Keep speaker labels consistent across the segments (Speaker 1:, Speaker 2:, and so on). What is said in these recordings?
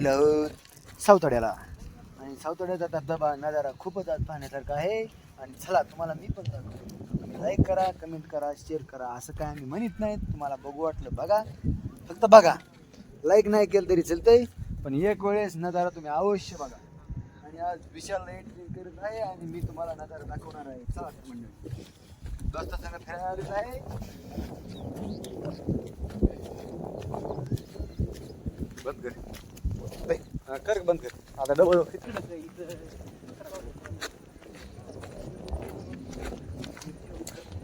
Speaker 1: Hello. सावतड्याला आणि सावतड्याचा धबधबा नजारा खूपच आज पाहण्यासारखा आहे. आणि चला तुम्हाला मी पण जातो लाईक करा कमेंट करा शेअर करा. असं काय आम्ही म्हणत नाही. तुम्हाला बघू वाटलं बघा. फक्त बघा. लाईक नाही केलं तरी चालतंय. पण एक वेळेस नजारा तुम्ही अवश्य बघा. आणि आज विशाल एंट्री करत आहे आणि मी तुम्हाला नजारा दाखवणार आहे. चला मंडळी. दोस्ता संग फिरायला आहे. बघ कर बंद कर. आता डबल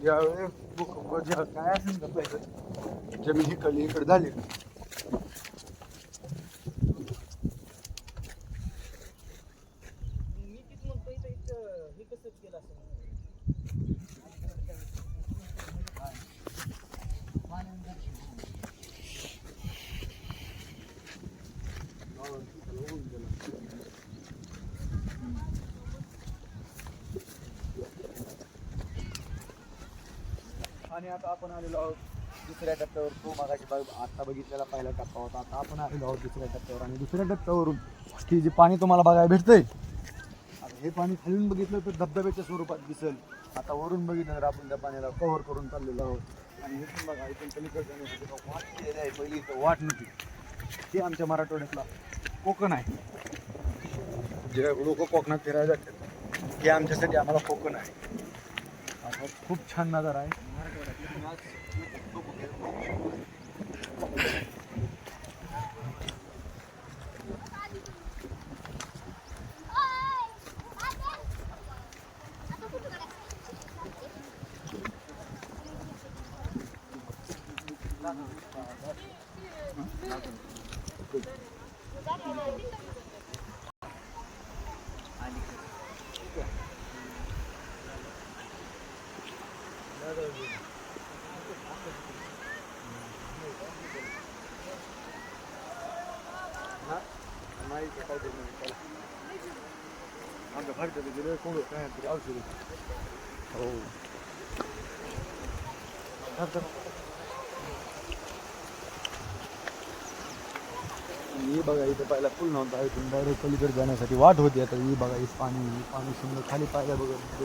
Speaker 1: यावेळी भूकंप जे काय असेल का पाहिजे जमीन इकडली इकडे झाली
Speaker 2: मी तीच म्हणतो इथं इथं हे कसं केलं असं
Speaker 1: आणि आता आपण आलेलो आहोत दुसऱ्या टप्प्यावर. तो मागाशी बघ आता बघितलेला पहिला टप्पा होता. आता आपण आलेलो आहोत दुसऱ्या टप्प्यावर आणि दुसऱ्या टप्प्यावरून की जे पाणी तुम्हाला बघायला भेटतंय आता हे पाणी खालून बघितलं तर धबधब्याच्या स्वरूपात दिसेल. आता वरून बघितलं तर आपण त्या पाण्याला कव्हर करून चाललेलो आहोत. आणि हे पण बघा इथून पलीकडे जाण्यासाठी वाट केलेली आहे. पहिली इथं वाट नव्हती. ते आमच्या मराठवाड्यातला कोकण आहे. जे लोक कोकणात फिरायला जातात. हे आमच्यासाठी आम्हाला कोकण आहे. खूप छान नजारा आहे. आमच्या भारतात गेलं कोण काय तरी औषध ही. बघा इथं पहिला पूल नव्हता इथून डायरेक्ट पलीकडे जाण्यासाठी वाट होती आता ही बघा ही पाणी पाणी सुंदर खाली पाहिल्या बघत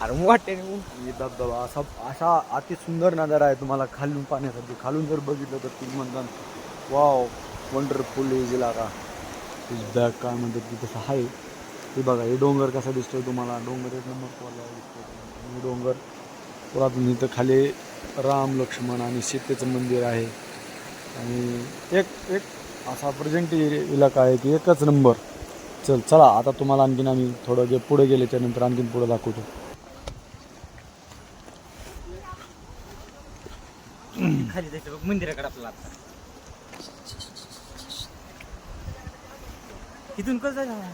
Speaker 2: अरे वाटते
Speaker 1: धबधबा असा असा अति सुंदर नजारा आहे तुम्हाला खालून पाण्यासाठी खालून जर बघितलं तर तुम्ही म्हणतात वाव वंडरफुल इज इलाका बॅग काय म्हणतात की तसं आहे. हे बघा हे डोंगर कसा दिसतोय तुम्हाला? डोंगर एक नंबर कोरला दिसतोय. डोंगर पुरातून इथं खाली राम लक्ष्मण आणि सीतेचं मंदिर आहे. आणि एक एक असा प्रेझेंट इलाका आहे की एकच नंबर चल चला आता तुम्हाला आणखीन आम्ही थोडं जे पुढे गेले त्यानंतर आणखीन पुढे दाखवतो.
Speaker 2: खाली जायचं बघ मंदिराकडे आपला इथून कसं जायचं?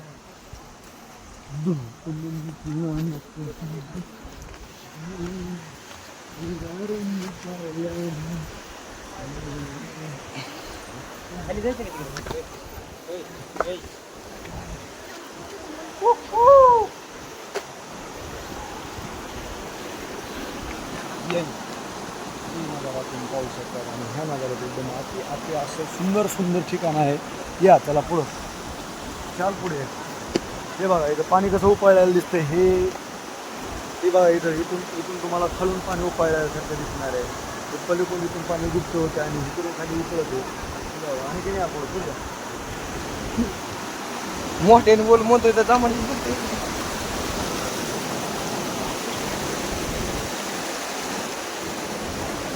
Speaker 2: खाली जायचं का तिकडे?
Speaker 1: ही पाहू शकता आणि ह्या नजारात एकदम अति अति असं सुंदर सुंदर ठिकाण आहे. या त्याला पुढं. चाल पुढे. हे बघा इथं पाणी कसं उपाळायला दिसतंय. हे हे बघा इथं इथून इथून तुम्हाला खालून पाणी उपाळल्यासारखं दिसणार आहे. ते पलीकडून इथून पाणी गुप्त होते आणि इकडून खाली उकळत आहे. नाही आपण
Speaker 2: मोठ्याने बोल म्हणतोय तर जा बोलतोय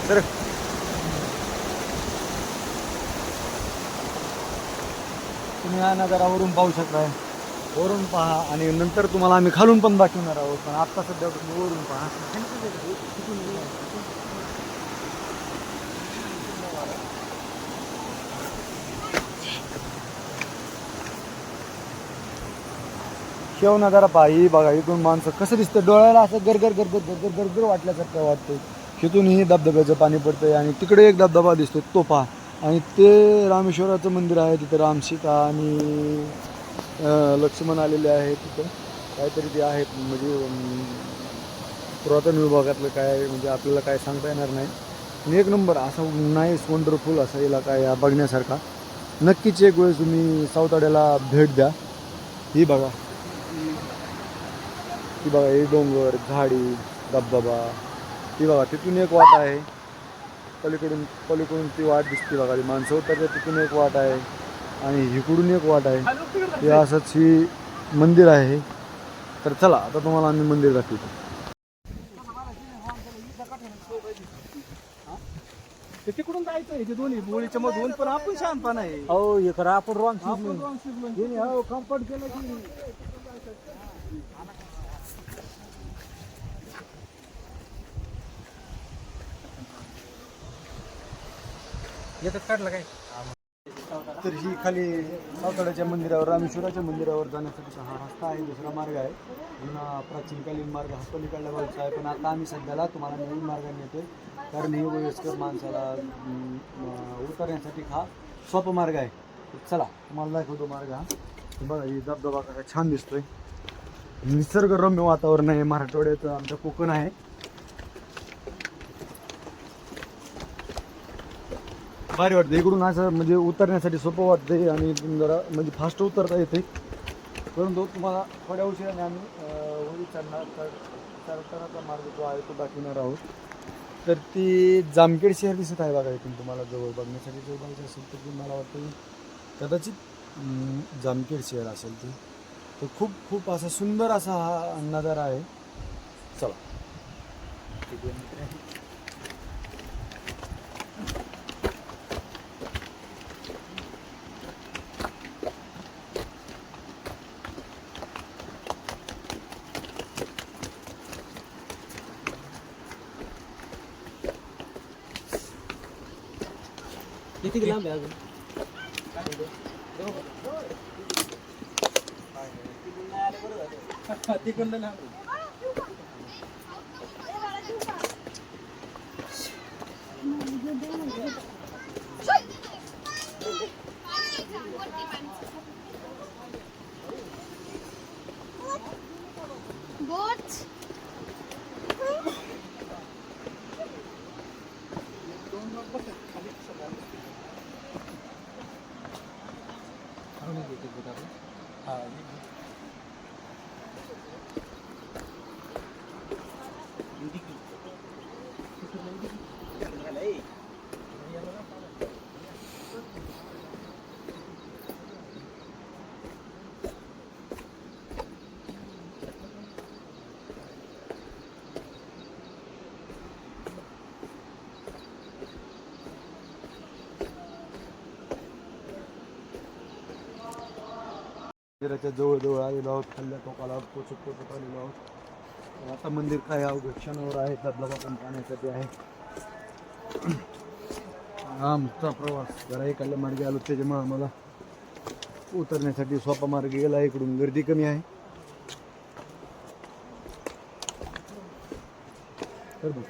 Speaker 1: तर तुम्ही या नगरावरून पाहू शकताय. वरून पहा आणि नंतर तुम्हाला आम्ही खालून पण दाखवणार आहोत. पण आत्ता सध्या तुम्ही वरून पहा. शेव नजारा पहा ही बघा इथून माणसं कसं दिसतं? डोळ्याला असं गरगर गरगर गरगर गरगर वाटल्यासारखं वाटतं तिथून ही धबधब्याचं पाणी पडतंय आणि तिकडे एक धबधबा दिसतो तो पहा आणि ते रामेश्वराचं मंदिर आहे तिथं रामसीता आणि लक्ष्मण आलेले आहे तिथं. काहीतरी ते आहेत म्हणजे पुरातन विभागातलं काय म्हणजे आपल्याला काय सांगता येणार नाही. आणि एक नंबर असा नाईस वंडरफुल असा इलाका आहे बघण्यासारखा. नक्कीच एक वेळेस तुम्ही सावताड्याला भेट द्या. ही बघा. ही बघा हे डोंगर झाडी धबधबा ही बघा तिथून एक वाट आहे. पलीकडून पलीकडून ती वाट दिसते बघा ती माणसं उतरतात तिथून एक वाट आहे. आणि इकडून एक वाट आहे. हे असंच ही मंदिर आहे. तर चला आता तुम्हाला आम्ही मंदिर दाखवतो.
Speaker 2: तिकडून जायचं हे दोन्ही बोळीच्या मधून. पण आपण शांतपणा आहे.
Speaker 1: हो हे खरं आपण रॉंग. हो केलं की.
Speaker 2: येतात काढलं काय?
Speaker 1: तर ही खाली सावताड्याच्या मंदिरावर रामेश्वराच्या मंदिरावर जाण्यासाठीचा हा रस्ता आहे दुसरा मार्ग आहे. पुन्हा प्राचीनकालीन मार्ग हा पलीकडला बाजूचा आहे. पण आता आम्ही सध्याला तुम्हाला नवीन मार्गाने येतोय. कारण हे वयस्कर माणसाला उतरण्यासाठी हा सोपा मार्ग आहे. चला तुम्हाला दाखवतो मार्ग हा हे. बघा ही धबधबा कसा छान दिसतोय. निसर्गरम्य वातावरण आहे. मराठवाड्यात आमचं कोकण आहे. भारी वाटतं इकडून असं म्हणजे उतरण्यासाठी सोपं वाटतंय आणि जरा म्हणजे फास्ट उतरता येते परंतु तुम्हाला थोड्या उशिराने आम्ही वरी चढणार चढतानाचा मार्ग जो आहे तो दाखवणार आहोत. तर ती जामखेड शहर दिसत आहे बघा इथून तुम्हाला जवळ. बघण्यासाठी जर बघायचं असेल तर ती मला वाटतं कदाचित जामखेड शहर असेल ती. तर खूप खूप असा सुंदर असा हा नजारा आहे. चला.
Speaker 2: किती लांब आहे अजून तिकडनं लांब आहे.
Speaker 3: Goat.
Speaker 1: मंदिराच्या जवळजवळ आलेलो आहोत खाल्ल्या टोकाला पोचत पोचत आलेलो आहोत. आता मंदिर काय अवघड क्षणावर आहे धबधबा पण पाहण्यासाठी आहे. आमचा प्रवास. जरा इकडल्या मार्गे आलो त्याच्यामुळे आम्हाला उतरण्यासाठी सोपा मार्ग गेला. इकडून गर्दी कमी आहे. तर बघ.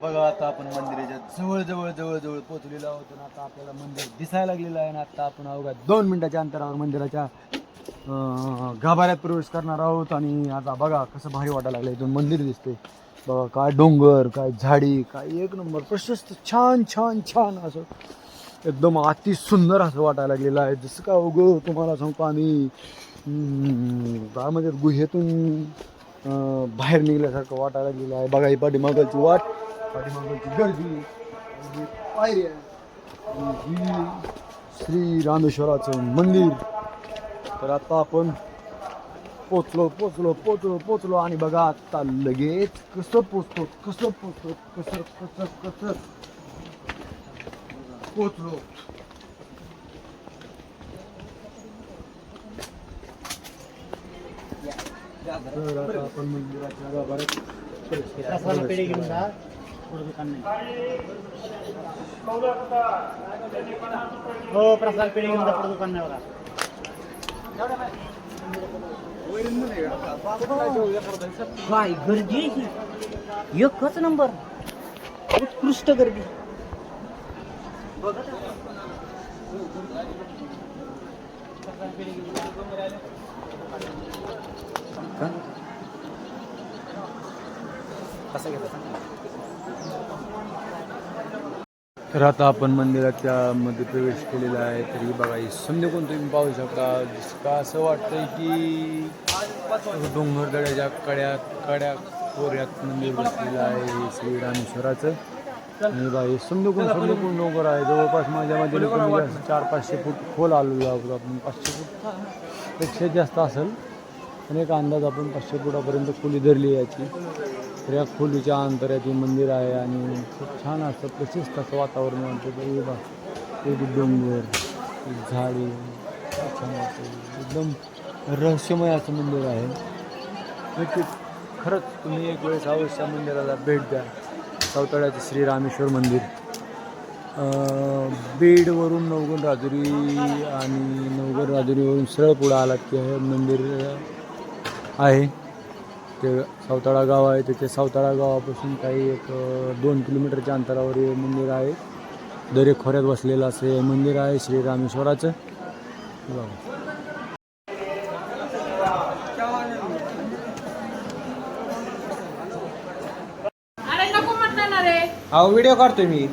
Speaker 1: बघा आता आपण मंदिराच्या जवळ जवळ जवळ जवळ पोहोचलेलो आहोत आणि आता आपल्याला मंदिर दिसायला लागलेलं आहे आणि आता आपण अवघ्या दोन मिनिटाच्या अंतरावर मंदिराच्या गाभाऱ्यात प्रवेश करणार आहोत आणि आता बघा कसं भारी वाटायला लागलं इथून मंदिर दिसते बघा काय डोंगर काय झाडी काय एक नंबर प्रशस्त छान छान छान असं एकदम अति सुंदर असं वाटायला लागलेलं आहे. जसं का उगं तुम्हाला सांगतो आम्ही काय म्हणजे गुहेतून बाहेर निघल्यासारखं वाटायला लागलेलं आहे. बघा ही पाठीमागलची वाट. पाठीमागलची गर्दी आणि पायऱ्या आणि ही श्री रामेश्वराचं मंदिर. तर आता आपण पोचलो पोचलो पोचलो पोचलो आणि बघा आता लगेच कसं पोचतो कसं पोचतो कसं कसं कसं. पोचलो. तर आता आपण मंदिराच्या
Speaker 2: हो प्रसाद पिढी घेऊन जा दुकान नाही बघा. काय गर्दी ही? एकच नंबर. उत्कृष्ट गर्दी. कसं घेता
Speaker 1: तर आता आपण मंदिराच्या मध्ये प्रवेश केलेला आहे. तर ही बघा समजे कोण तुम्ही पाहू शकता. का असं वाटतंय की डोंगरदड्याच्या कड्या कड्या कोऱ्यात मंदिर बसलेलं आहे हे श्री रामेश्वराचं. आणि बघा हे समजे कोण समजे कोण डोंगर आहे? जवळपास माझ्या मध्ये कमी म्हणजे चार पाचशे फूट खोल आलेलो आहोत आपण. पाचशे फूटपेक्षा जास्त असेल. आणि एक अंदाज आपण पाचशे फुटापर्यंत खोली धरली याची. तर या खोलीच्या अंतरात हे मंदिर आहे आणि खूप छान असतं प्रशस्त असं वातावरण वाटतं तर हे एक डोंगर एक झाडे छान वाटतं. एकदम रहस्यमय असं मंदिर आहे. नक्कीच खरंच तुम्ही एक वेळेस अवश्य मंदिराला भेट द्या. सावताळ्याचं श्री रामेश्वर मंदिर. बीडवरून नवगण राजुरी आणि नवगण राजुरीवरून सरळ पुढं आलात की हे मंदिर आहे. ते सावताळा गाव आहे तिथे सावताळा गावापासून काही एक दोन किलोमीटरच्या अंतरावर हे मंदिर आहे. दरे खोऱ्यात बसलेलं असं हे मंदिर आहे श्री रामेश्वराचं. हे
Speaker 2: व्हिडिओ काढतोय मी.